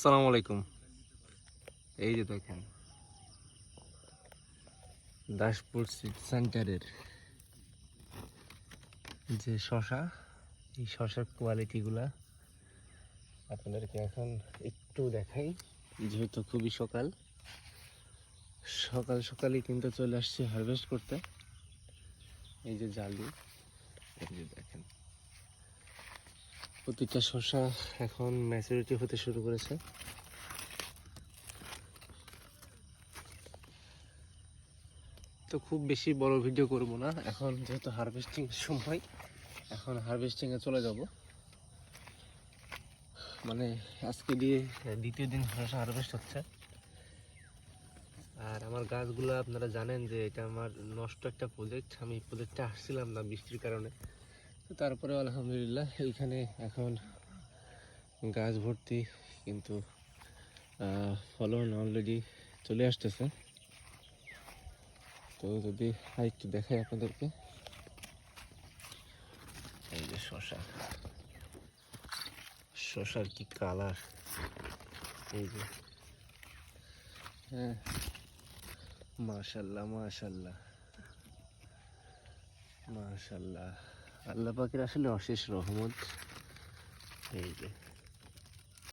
আসসালামু আলাইকুম। এই যে দেখেন। দাসপুর সিটি সেন্টারের যে শশা, এই শশার কোয়ালিটিগুলা আপনাদেরকে এখন একটু দেখাই। যেহেতু খুবই সকাল। সকাল সকালই কিন্তু চলে আসছি হারভেস্ট করতে। এই যে জালি। এই যে প্রতিটা শসা এখন ম্যাচুরিটি হতে শুরু করেছে। তো খুব বেশি বড় ভিডিও করব না। এখন যেহেতু হারভেস্টিং সময়, এখন হারভেস্টিং এ চলে যাব। মানে আজকে দিয়ে দ্বিতীয় দিন শসা হারভেস্ট হচ্ছে। আর আমার গাছগুলো আপনারা জানেন যে এটা আমার নষ্ট একটা প্রজেক্ট আমি প্রজেক্টটা আসছিলাম না বৃষ্টির কারণে। তারপরে আলহামদুলিল্লাহ এইখানে এখন গাছ ভর্তি, কিন্তু ফলন অলরেডি চলে আসতেছে। তো যদি একটু দেখাই আপনাদেরকে। এই যে শশা। শশার কি কালার এই যে। হ্যাঁ। মাশাল্লাহ মাশাল্লাহ। মাশাল্লাহ। আল্লাহ পাখির আসলে অশেষ রহমত। এই যে।